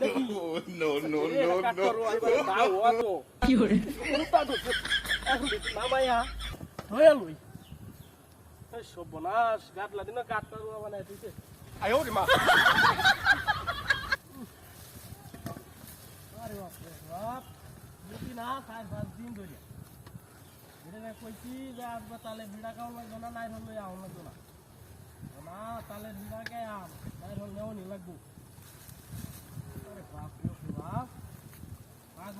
দেখি no, no, এ, no, কাট no. করো, এবার দাও, অত। কি দেখি, নামাইয়া, ধুয়ে লই। সর্বনাশ, গাটলা দিনে কাটটা রুয়া বানায় দিছে। আয় ওরে মা। আরে বাপ রে বাপ, বুঝি না, চার পাঁচ দিন ধরে। ভিড়ে কইছি যে আসবে তাহলে ভিড়া খাওয়া লাগবে না নাই হলে আম লাগবে না না তাহলে ভিড়া কে আম নাই হলে নেও নি লাগবো আরে বাপ রে বাপ পাগল হয়েছে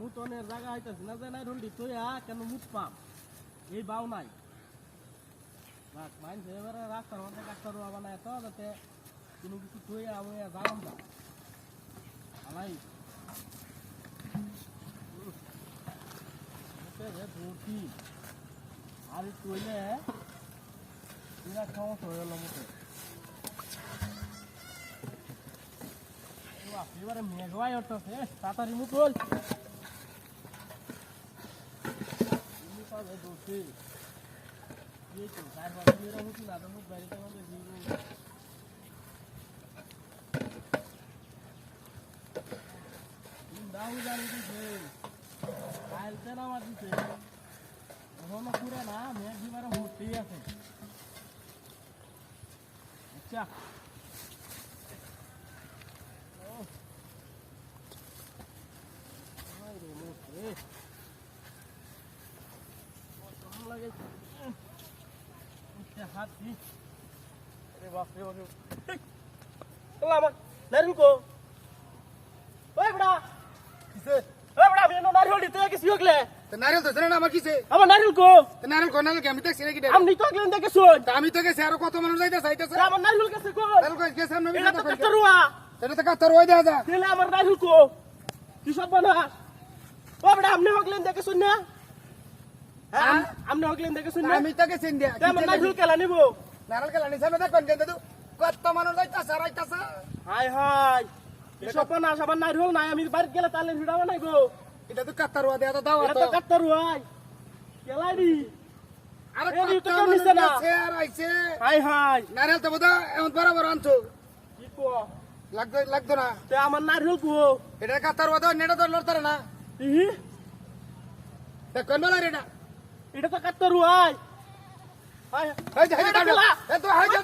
মুতনের জায়গা হইতাছে না নাই ঢন্ডি তুই আ কেন মুত পাম? এই বাও নাই। রাখ মাইন এবারে রাস্তার মধ্যে কাটতে রোয়া বানায় তো, যাতে কোনো কিছু তুই আমি যালাম না। আলাই। ধরছি আর হইলে বিরাট সমস্যা হয়ে গেল মুখে এবারে মেঘবাই উঠতেছে তাড়াতাড়ি মুখ বল ধরছি নারিল কো ওই বড়া কিসে? ওই বড়া আমি এনো নারিল দিতে গেছি ওগলে তা নারিয়েল তো না আমার কিসে? আমার নারিল কো নারিয়েল কি? আমি দেখছি নাকি? আমি তো গেলেন দেখে শুন আমি তো গেছি, আরও কত মানুষ যাইতেছে, আইতেছে। আমার নারিল কাছে কো নারিয়েল কই গেছে, আমি এটা তো কথা কই। কাটতে রুয়া এটা তো নারিল আপনি হ্যাঁ আপনি হগলেন দেখে শুন না? আমি তো গেছি ইন্ডিয়া। তে আমার নারিল কেলা নিব? নারিয়েল খেলা নিছে, কত মানুষ যাইতেছে, আর হাই হাই। এসব বানা আমার নারিল নাই। আমি বাড়ি গেলে তাহলে ভিড়াবো নাই গো। এটা তো কাতার ওয়া দেয়া তো দাও এটা তো। দি। আরে তো কেউ নিছে না। যাচ্ছে আর আইছে। High high. নারিয়েল তো বোধহয় এমন বরাবর আনছো। কি কো লাগতো লাগতো না। তে আমার নারিল কো এটা কাতার ওয়া দাও নেটা তো লড়তারে না। ইহি। তা কোন বেলা রে এটা তো কাটতে রুয়াই হাই যে, এই যে,